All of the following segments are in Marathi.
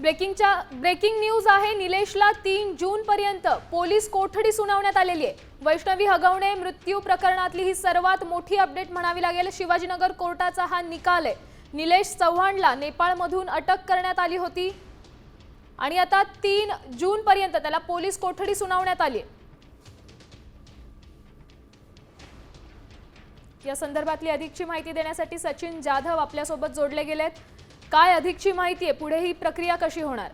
ब्रेकिंगच्या ब्रेकिंग न्यूज आहे निलेशला तीन जून पर्यंत पोलीस कोठडी सुनावण्यात आलेली आहे. वैष्णवी हगवणे मृत्यू प्रकरणातली ही सर्वात मोठी अपडेट म्हणावी लागेल. शिवाजीनगर कोर्टाचा हा निकाल आहे. निलेश चव्हाणला नेपाळमधून अटक करण्यात आली होती. आणि आता तीन जून पर्यंत त्याला पोलीस कोठडी सुनावण्यात आली या संदर्भातली अधिकची माहिती देण्यासाठी सचिन जाधव आपल्यासोबत जोडले गेलेत. काय अधिकची माहिती आहे? पुढे ही प्रक्रिया कशी होणार?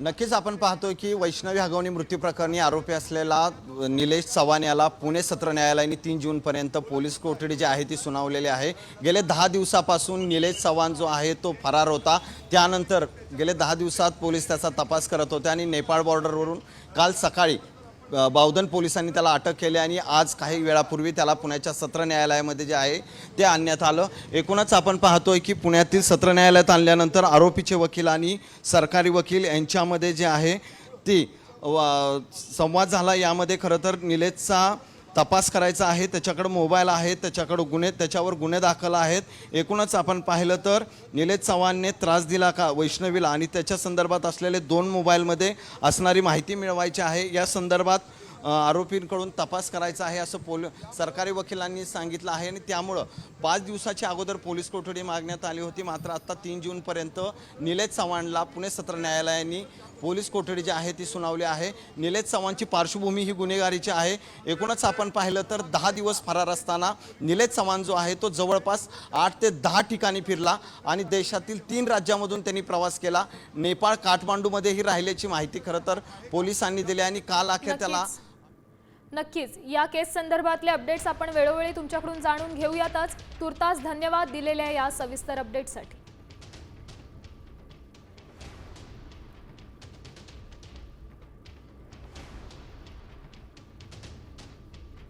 नक्कीच आपण पाहतोय की वैष्णवी हगवणी मृत्यू प्रकरणी आरोपी असलेला निलेश चव्हाण याला पुणे सत्र न्यायालयाने तीन जूनपर्यंत पोलीस कोठडी जी आहे ती सुनावलेली आहे. गेले दहा दिवसापासून निलेश चव्हाण जो आहे तो फरार होता. त्यानंतर गेले दहा दिवसात पोलीस त्याचा तपास करत होते आणि नेपाळ बॉर्डरवरून काल सकाळी बावधन पोलिसांनी त्याला अटक केली आणि आज काही वेळापूर्वी त्याला पुण्याच्या सत्र न्यायालयामध्ये जे आहे ते आणण्यात आलं. एकूणच आपण पाहतोय की पुण्यातील सत्र न्यायालयात आणल्यानंतर आरोपीचे वकील आणि सरकारी वकील यांच्यामध्ये जे आहे ती संवाद झाला. यामध्ये खरं तर निलेशचा तपास करायचा आहे त्याच्याकडं मोबाईल आहे त्याच्याकडं गुन्हे त्याच्यावर गुन्हे दाखल आहेत. एकूणच आपण पाहिलं तर निलेश चव्हाणने त्रास दिला का वैष्णवीला? आणि त्याच्या संदर्भात असलेले दोन मोबाईलमध्ये असणारी माहिती मिळवायची आहे. या संदर्भात आरोपींकडून तपास करायचा आहे असं पोल सरकारी वकिलांनी सांगितलं आहे. आणि त्यामुळं पाच दिवसाच्या अगोदर पोलीस कोठडी मागण्यात आली होती. मात्र आत्ता तीन जूनपर्यंत निलेश चव्हाणला पुणे सत्र न्यायालयाने पोलीस कोठडी जी आहे ती सुनावली आहे. निलेश चव्हाणची पार्श्वभूमी ही गुन्हेगारीची आहे. एकूणच आपण पाहिलं तर दहा दिवस फरार असताना निलेश चव्हाण जो आहे तो जवळपास आठ ते दहा ठिकाणी फिरला आणि देशातील तीन राज्यामधून त्यांनी प्रवास केला. नेपाळ काठमांडूमध्येही राहिल्याची माहिती खरं तर पोलिसांनी दिली आणि काल अखेर त्याला नक्कीच. या केस संदर्भातले अपडेट्स आपण वेळोवेळी तुमच्याकडून जाणून घेऊयातच. तुर्तास धन्यवाद दिलेल्या या सविस्तर अपडेटसाठी